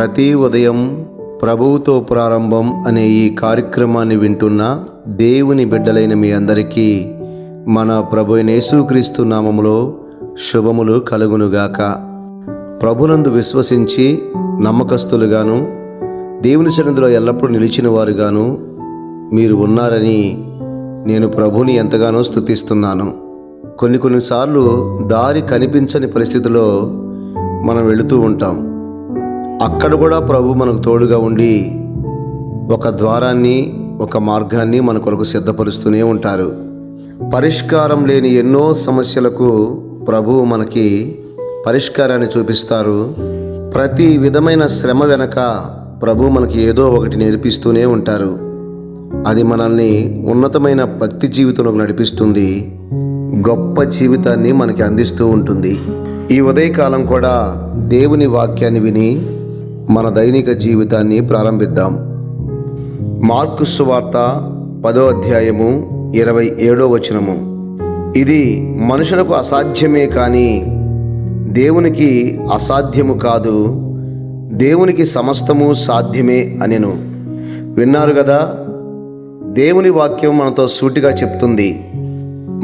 ప్రతి ఉదయం ప్రభువుతో ప్రారంభం అనే ఈ కార్యక్రమాన్ని వింటున్న దేవుని బిడ్డలైన మీ అందరికీ మన ప్రభు అయిన యేసుక్రీస్తు నామములో శుభములు కలుగునుగాక. ప్రభునందు విశ్వసించి నమ్మకస్తులుగాను దేవుని సన్నిధిలో ఎల్లప్పుడూ నిలిచిన వారుగాను మీరు ఉన్నారని నేను ప్రభుని ఎంతగానో స్థుతిస్తున్నాను కొన్ని కొన్నిసార్లు దారి కనిపించని పరిస్థితిలో మనం వెళుతూ ఉంటాం. అక్కడ కూడా ప్రభు మనకు తోడుగా ఉండి ఒక ద్వారాన్ని ఒక మార్గాన్ని మన కొరకు సిద్ధపరుస్తూనే ఉంటారు. పరిష్కారం లేని ఎన్నో సమస్యలకు ప్రభువు మనకి పరిష్కారాన్ని చూపిస్తారు. ప్రతి విధమైన శ్రమ వెనక ప్రభు మనకి ఏదో ఒకటి నేర్పిస్తూనే ఉంటారు. అది మనల్ని ఉన్నతమైన భక్తి జీవితంలోకి నడిపిస్తుంది. గొప్ప జీవితాన్ని మనకి అందిస్తూ ఉంటుంది. ఈ ఉదయకాలం కూడా దేవుని వాక్యాన్ని విని మన దైనిక జీవితాన్ని ప్రారంభిద్దాం. మార్కు సువార్త పదో అధ్యాయము ఇరవై ఏడో వచనము. ఇది మనుషులకు అసాధ్యమే కానీ దేవునికి అసాధ్యము కాదు దేవునికి సమస్తము సాధ్యమే అనెను. విన్నారు కదా దేవుని వాక్యం మనతో సూటిగా చెప్తుంది.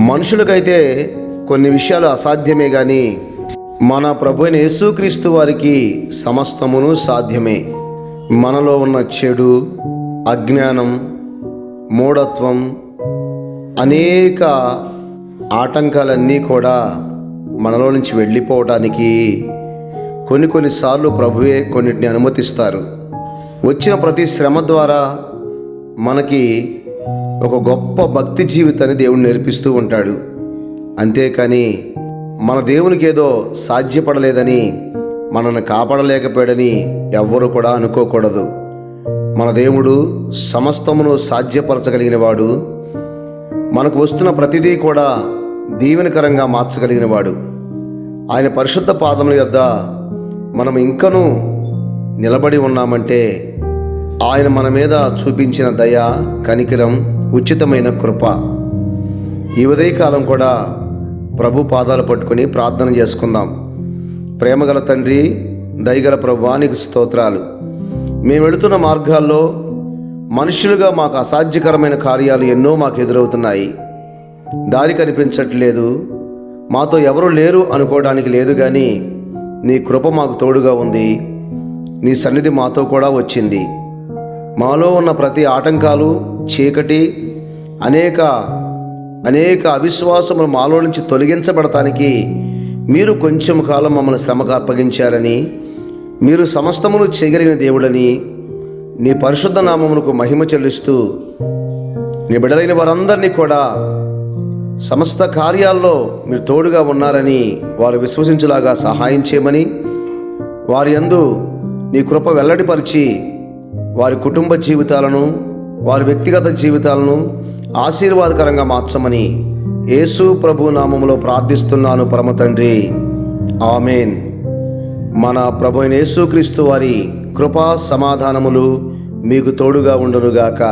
మనుషులకైతే కొన్ని విషయాలు అసాధ్యమే కానీ మన ప్రభు యేసుక్రీస్తు వారికి సమస్తమును సాధ్యమే. మనలో ఉన్న చెడు అజ్ఞానం మూఢత్వం అనేక ఆటంకాలన్నీ కూడా మనలో నుంచి వెళ్ళిపోవటానికి కొన్ని కొన్నిసార్లు ప్రభువే కొన్నిటిని అనుమతిస్తారు. వచ్చిన ప్రతి శ్రమ ద్వారా మనకి ఒక గొప్ప భక్తి జీవితాన్ని దేవుడు నేర్పిస్తూ ఉంటాడు. అంతేకాని మన దేవునికి ఏదో సాధ్యపడలేదని మనల్ని కాపాడలేకపోయాడని ఎవ్వరూ కూడా అనుకోకూడదు. మన దేవుడు సమస్తమును సాధ్యపరచగలిగిన వాడు మనకు వస్తున్న ప్రతిదీ కూడా దీవెనకరంగా మార్చగలిగిన వాడు ఆయన పరిశుద్ధ పాదముల యొద్ద మనం ఇంకనూ నిలబడి ఉన్నామంటే ఆయన మన మీద చూపించిన దయ కనికిరం ఉచితమైన కృప. ఈ ఉదయకాలం కూడా ప్రభు పాదాలు పట్టుకొని ప్రార్థన చేసుకుందాం. ప్రేమగల తండ్రి దయగల ప్రభువానికి స్తోత్రాలు. మేము వెళుతున్న మార్గాల్లో మనుషులుగా మాకు అసాధ్యకరమైన కార్యాలు ఎన్నో మాకు ఎదురవుతున్నాయి. దారి కనిపించట్లేదు. మాతో ఎవరు లేరు అనుకోవడానికి లేదు కానీ నీ కృప మాకు తోడుగా ఉంది. నీ సన్నిధి మాతో కూడా వచ్చింది. మాలో ఉన్న ప్రతి ఆటంకాలు చీకటి అనేక అనేక అవిశ్వాసములు మాలో నుంచి తొలగించబడటానికి మీరు కొంచెం కాలం మమ్మల్ని శ్రమకు అప్పగించారని మీరు సమస్తమును చేయగలిగిన దేవుడని నీ పరిశుద్ధ నామమునకు మహిమ చెల్లిస్తూ నీ బిడలైన వారందరినీ కూడా సమస్త కార్యాల్లో మీరు తోడుగా ఉన్నారని వారు విశ్వసించులాగా సహాయం చేయమని వారి యందు నీ కృప వెల్లడిపరిచి వారి కుటుంబ జీవితాలను వారి వ్యక్తిగత జీవితాలను ఆశీర్వాదకరంగా మార్చమని యేసు ప్రభు నామములో ప్రార్థిస్తున్నాను పరమ తండ్రి. ఆమెన్. మన ప్రభు యేసుక్రీస్తు వారి కృపా సమాధానములు మీకు తోడుగా ఉండునుగాక.